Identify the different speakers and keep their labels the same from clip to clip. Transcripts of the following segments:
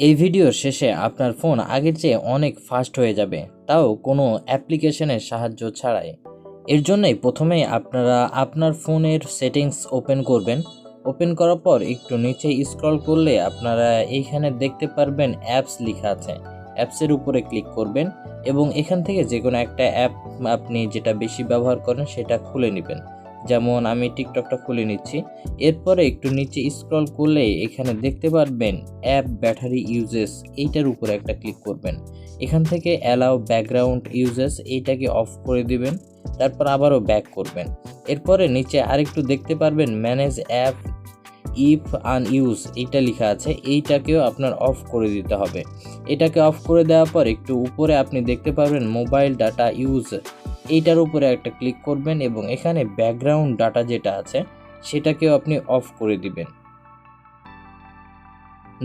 Speaker 1: এই ভিডিওর শেষে আপনার ফোন আগের চেয়ে অনেক ফাস্ট হয়ে যাবে। তাও কোনো অ্যাপ্লিকেশনের সাহায্য ছাড়াই। এর জন্যই প্রথমেই আপনারা আপনার ফোনের সেটিংস ওপেন করবেন। ওপেন করার পর একটু নিচে স্ক্রল করলে আপনারা এইখানে দেখতে পারবেন অ্যাপস লেখা আছে। অ্যাপসের উপরে ক্লিক করবেন এবং এখান থেকে যে কোনো একটা অ্যাপ আপনি যেটা বেশি ব্যবহার করেন সেটা খুলে নেবেন। যেমন আমি টিকটকটা খুলে নিচ্ছি। এরপরে একটু নিচে স্ক্রল করলে এখানে দেখতে পারবেন অ্যাপ ব্যাটারি ইউজেস এইটার উপরে একটা ক্লিক করবেন। এখান থেকে অ্যালাউ ব্যাকগ্রাউন্ড ইউজেস এইটাকে অফ করে দিবেন, তারপর আবারও ব্যাক করবেন। এরপরে নিচে আরেকটু দেখতে পারবেন manage app if unused এইটা লেখা আছে, এইটাকেও আপনার অফ করে দিতে হবে। এটাকে অফ করে দেওয়ার পর একটু উপরে আপনি দেখতে পারবেন মোবাইল ডাটা ইউজ এইটার উপরে একটা ক্লিক করবেন এবং এখানে ব্যাকগ্রাউন্ড ডাটা যেটা আছে, সেটাকেও আপনি অফ করে দিবেন।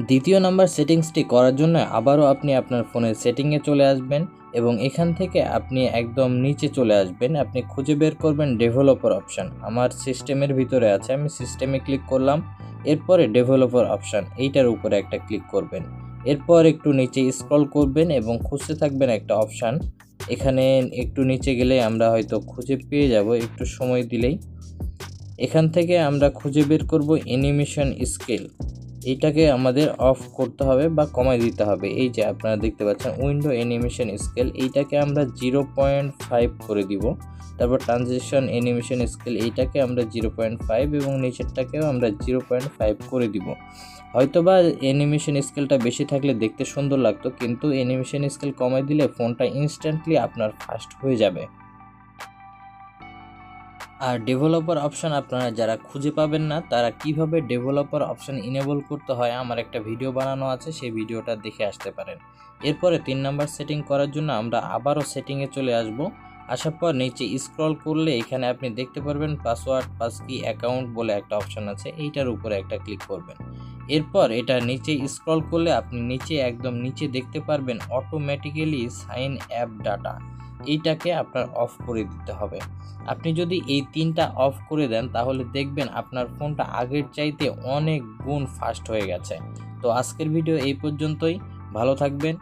Speaker 1: দ্বিতীয় নাম্বার সেটিংসটি করার জন্য আবারও আপনি আপনার ফোনের সেটিংয়ে চলে আসবেন এবং এখান থেকে আপনি একদম নিচে চলে আসবেন। আপনি খুঁজে বের করবেন ডেভেলপার অপশান আমার সিস্টেমের ভিতরে আছে, আমি সিস্টেমে ক্লিক করলাম। এরপরে ডেভেলপার অপশান এইটার উপরে একটা ক্লিক করবেন। এরপর একটু নিচে স্ক্রল করবেন এবং খুঁজতে থাকবেন একটা অপশান এখানে একটু নিচে গেলে আমরা হয়তো খুঁজে পেয়ে যাব, একটু সময় দিলেই। এখান থেকে আমরা খুঁজে বের করব অ্যানিমেশন স্কেল এইটাকে আমাদের অফ করতে হবে বা কমাই দিতে হবে। এই যে আপনারা দেখতে পাচ্ছেন উইন্ডো অ্যানিমেশন স্কেল এইটাকে আমরা জিরো পয়েন্ট ফাইভ করে দিব। তারপর ট্রানজেকশন অ্যানিমেশন স্কেল এইটাকে আমরা জিরো পয়েন্ট ফাইভ এবং নিচেরটাকেও আমরা জিরো পয়েন্ট ফাইভ করে দিব। হয়তোবা অ্যানিমেশন স্কেলটা বেশি থাকলে দেখতে সুন্দর লাগতো, কিন্তু অ্যানিমেশন স্কেল কমাই দিলে ফোনটা ইনস্ট্যান্টলি আপনার ফাস্ট হয়ে যাবে। আর ডেভেলপার অপশন আপনারা যারা খুঁজে পাবেন না, তারা কীভাবে ডেভেলপার অপশন ইনেবল করতে হয় আমার একটা ভিডিও বানানো আছে, সেই ভিডিওটা দেখে আসতে পারেন। এরপরে তিন নাম্বার সেটিং করার জন্য আমরা আবারও সেটিংয়ে চলে আসব। আসার পর নিচে স্ক্রল করলে এখানে আপনি দেখতে পারবেন পাসওয়ার্ড পাসকি অ্যাকাউন্ট বলে একটা অপশন আছে, এইটার উপরে একটা ক্লিক করবেন। এরপর এটা নিচে স্ক্রল করলে আপনি নিচে একদম নিচে দেখতে পারবেন অটোমেটিক্যালি সাইন অ্যাপ ডাটা এইটাকে আপনার অফ করে দিতে হবে। আপনি যদি এই তিনটা অফ করে দেন, তাহলে দেখবেন আপনার ফোনটা আগের চাইতে অনেক গুণ ফাস্ট হয়ে গেছে। তো আজকের ভিডিও এই পর্যন্তই। ভালো থাকবেন।